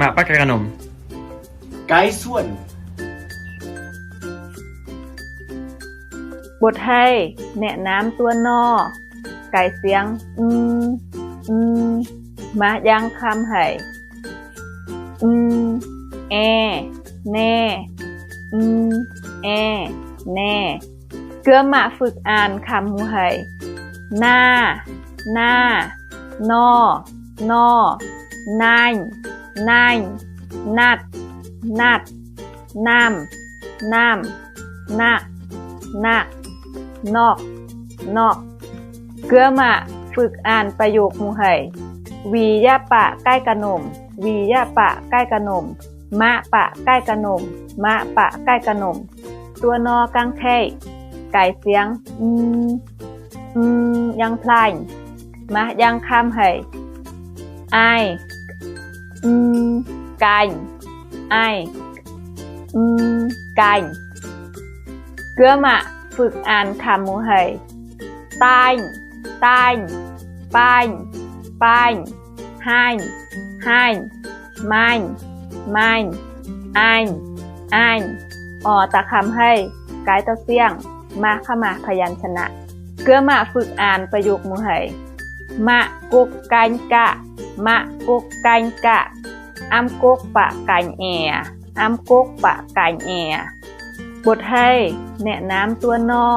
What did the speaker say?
มาปากกากะนม ไก่ส่วน บทให้แนะน้ำตัวนอ ไก่เสียง อืม อืม มายังคำให้อืม แอ แน่ อืม แอ แน่ เกือมาฝึกอ่านคำหูให้หน้า หน้านอนอนาย นายนัดนัดน้ำน้ำนักนักนอกนอกเกื้อมาฝึกอ่านประโยคมูไห่วียะปะใกล้กระหนม วียะปะใกล้กระหนม มะปะใกล้กระหนม มะปะใกล้กระหนม ตัวนอกังไข่ไก่เสียง อืม อืม ยังพลายมะยังคำไห่ไอ อืมไก่ไออืมไก่เกื้อมาฝึกอ่านคำมูไห่ตายตายปายปายให้ให้ไม่ไม่ไอไอออตะคำให้กายตะเสี่ยง มาเข้ามาพยัญชนะ เกื้อมาฝึกอ่านประโยคมูไห่ มะกุกกันกะ มะกุกกันกะอัมกุกปะกันแออัมกุกปะกันแอบทให้แนะน้ำตัวนอ